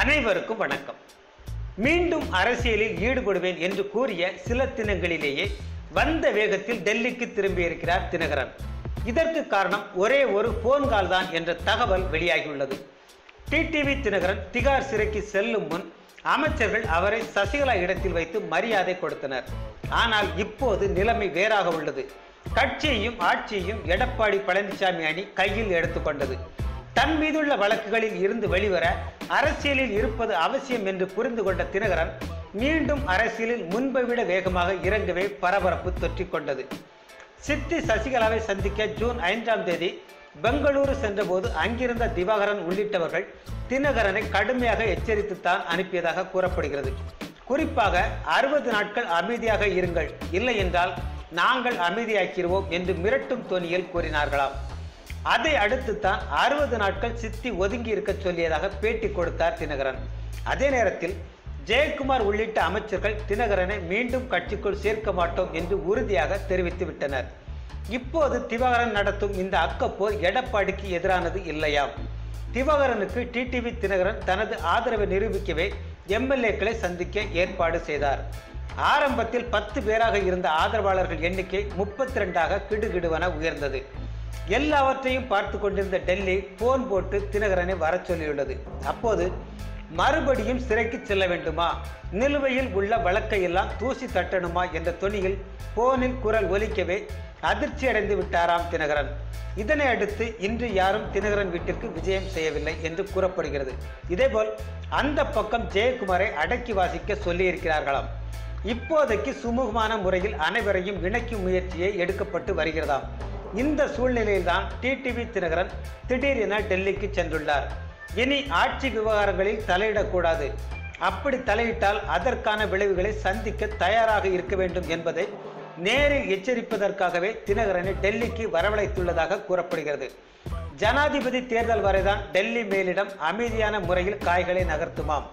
அனைவருக்கும் வணக்கம். மீண்டும் அரசியலில் ஈடுபடுவேன் என்று கூறிய சில தினங்களிலேயே வந்த வேகத்தில் டெல்லிக்கு திரும்பியிருக்கிறார் தினகரன். இதற்கு காரணம் ஒரே ஒரு போன் கால் தான் என்ற தகவல் வெளியாகியுள்ளது. டிடிவி தினகரன் திகார் சிறைக்கு செல்லும் முன் அமைச்சர்கள் அவரை சசிகலா இடத்தில் வைத்து மரியாதை கொடுத்தனர். ஆனால் இப்போது நிலைமை வேறாக உள்ளது. கட்சியையும் ஆட்சியையும் எடப்பாடி பழனிசாமி அணி கையில் எடுத்துக்கொண்டது. தன் மீதுள்ள வழக்குகளில் இருந்து வெளிவர அரசியலில் இருப்பது அவசியம் என்று புரிந்து கொண்ட தினகரன் மீண்டும் அரசியலில் முன்பை விட வேகமாக இறங்கவே பரபரப்பு தொற்றிக் கொண்டது சித்தி சசிகலாவை சந்திக்க ஜூன் ஐந்தாம் தேதி பெங்களூரு சென்றபோது அங்கிருந்த திவாகரன் உள்ளிட்டவர்கள் தினகரனை கடுமையாக எச்சரித்துத்தான் அனுப்பியதாக கூறப்படுகிறது. குறிப்பாக அறுபது நாட்கள் அமைதியாக இருங்கள். இல்லை என்றால் நாங்கள் அமைதியாக்கிடுவோம் என்று மிரட்டும் தொனியில் கூறினார்களாம். அதை அடுத்து தான் அறுபது நாட்கள் சித்தி ஒதுங்கி இருக்க சொல்லியதாக பேட்டி கொடுத்தார் தினகரன். அதே நேரத்தில் ஜெயக்குமார் உள்ளிட்ட அமைச்சர்கள் தினகரனை மீண்டும் கட்சிக்குள் சேர்க்க மாட்டோம் என்று உறுதியாக தெரிவித்து விட்டனர். இப்போது திவாகரன் நடத்தும் இந்த அக்கப்போர் எடப்பாடிக்கு எதிரானது இல்லையாம். திவாகரனுக்கு டிடிவி தினகரன் தனது ஆதரவை நிரூபிக்கவே எம்எல்ஏக்களை சந்திக்க ஏற்பாடு செய்தார். ஆரம்பத்தில் பத்து பேராக இருந்த ஆதரவாளர்கள் எண்ணிக்கை முப்பத்தி ரெண்டாக கிடுகிடுவன உயர்ந்தது. எல்லாவற்றையும் பார்த்து கொண்டிருந்த டெல்லி போன் போட்டு தினகரனை வரச் சொல்லியுள்ளது. அப்போது மறுபடியும் சிறைக்கு செல்ல வேண்டுமா? நிலுவையில் உள்ள வழக்கையெல்லாம் தூசி தட்டணுமா? என்ற தொனியில் போனில் குரல் ஒலிக்கவே அதிர்ச்சி அடைந்து விட்டாராம் தினகரன். இதனை அடுத்து இன்று யாரும் தினகரன் வீட்டிற்கு விஜயம் செய்யவில்லை என்று கூறப்படுகிறது. இதேபோல் அந்த பக்கம் ஜெயக்குமாரை அடக்கி வாசிக்க சொல்லியிருக்கிறார்களாம். இப்போதைக்கு சுமூகமான முறையில் அனைவரையும் இணைக்கும் முயற்சியை எடுக்கப்பட்டு வருகிறதாம். இந்த சூழ்நிலையில்தான் டிடிவி தினகரன் திடீரென டெல்லிக்கு சென்றுள்ளார். இனி ஆட்சி விவகாரங்களில் தலையிடக்கூடாது. அப்படி தலையிட்டால் அதற்கான விளைவுகளை சந்திக்க தயாராக இருக்க வேண்டும் என்பதை நேரில் எச்சரிப்பதற்காகவே தினகரனை டெல்லிக்கு வரவழைத்துள்ளதாக கூறப்படுகிறது. ஜனாதிபதி தேர்தல் வரைதான் டெல்லி மேலிடம் அமைதியான முறையில் காய்களை நகர்த்துமாம்.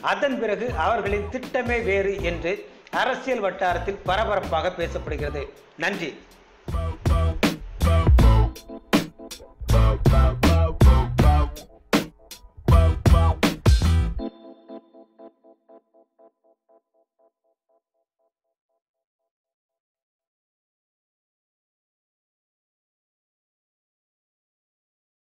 அதன் பிறகு அவர்களின் திட்டமே வேறு என்று அரசியல் வட்டாரத்தில் பரபரப்பாக பேசப்படுகிறது. நன்றி.